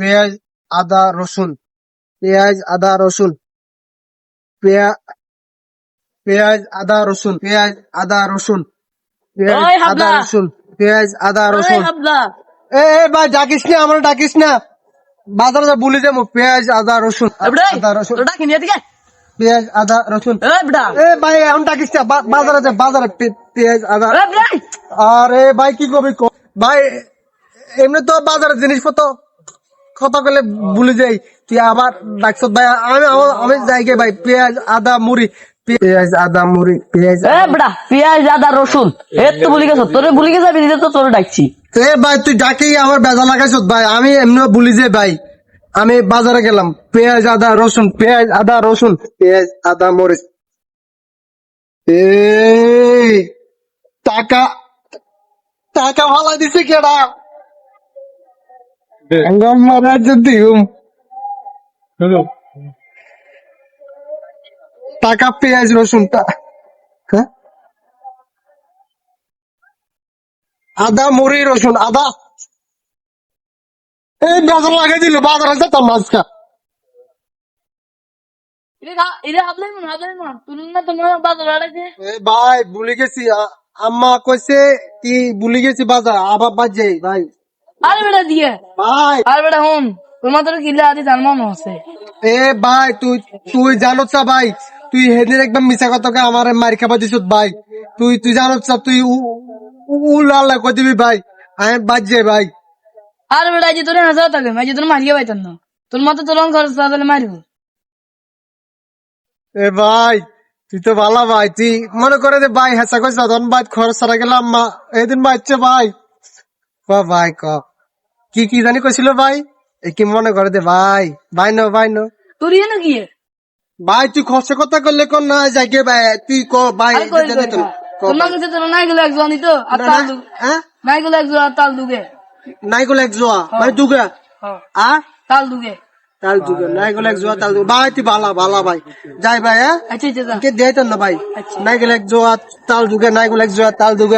পেঁয়াজ আদা রসুন। পেঁয়াজ আদা রসুন। পেঁয়া- পেঁয়াজ আদা রসুন। পেঁয়াজ আদা রসুন। পেঁয়াজ আদা। রসুন। পেঁয়াজ আদা রসুন। এ এ ভাই ডাকিস না আমার ডাকিস না। বাজারে যা বলে যাব পেঁয়াজ আদা রসুন। আদা রসুন। পেঁয়াজ আদা রসুন। এ ভাই এখন ডাকিস না বাজারে যা বাজারে পেঁয়াজ আদা। আরে ভাই কি করবি? ভাই এমনি তো বাজারের জিনিসপত্র কথা বলে ভুলে যাই। তুই আবার ডাকছ ভাই আমি আমি যাই গে ভাই পেঁয়াজ আদা মুড়ি। পেঁয়াজ আদা মুড়ি পেঁয়াজ এ বেটা পেঁয়াজ আদা রসুন এ তো ভুলে গেছ তোরে ভুলে গেছে আমি তো তোরে ডাকছি। এ ভাই তুই ডাকি আমার বেজা লাগাইছ ভাই আমি এমনি ভুলি যাই ভাই। আমি বাজারে গেলাম পেঁয়াজ আদা রসুন পেঁয়াজ আদা রসুন পেঁয়াজ আদা মরিচ এই টাকা টাকা ভালো দিছে কেডা? আঙ্গম মারা যদি টাকা পেঁয়াজ রসুন টা- হ্যাঁ? আদা মুড়ি রসুন আদা। এই বাজার লাগাই দিল বাজারে যেতাম আজকা ভাই ভুলে গেছি আম্মা কইছে কি ভুলে গেছি বাজার আবার বাজে ভাই। আরে বেটা দিয়ে। ভাই। আরে বেটা তোর আদি আছে এ ভাই তুই তুই জানোস না ভাই তুই হেদিন একদম মিছা কথাকে আমার মারি খাবার দিছ ভাই। তুই তুই জানোস না তুই উল্লা কই দিবি ভাই। আমি বাজে ভাই। আরে বেটা যে তোর হাজার থাকে মাঝে তোর মারিয়ে পাইতাম না। তোর মতো তোর খরচ তাহলে মারিব। এ ভাই তুই তো ভালো ভাই তুই মনে করে যে ভাই হেসা কইস না তখন ভাই খরচ ছাড়া গেলাম মা। এদিন বাচ্চা ভাই। ক ভাই ক। কি কি জানি কইছিল ভাই? এ কি মনে করে দে ভাই? ভাই ন ভাই ন। তোর ইয়ে না কি? ভাই তুই খরচ কথা করলে কোন না যাইকে ভাই? তুই ক ভাই দে তো, ক। তোর ভাই। কাছে তোর নাই গেলে একজন তো আর তাল দু হ্যাঁ নাই গেলে একজন আর তাল দুগে। নাই গলে এক জোয়া মানে দুগা? হ্যাঁ আ তাল দুগে। তাল দুগা। নাই গলে এক জোয়া তাল দুগা। ভাই তুই ভালো ভালো ভাই। যাই ভাই হ্যাঁ আচ্ছা আচ্ছা। কে দেয় তো না ভাই? নাই গলে এক জোয়া তাল দুগা নাই গলে এক জোয়া তাল দুগা।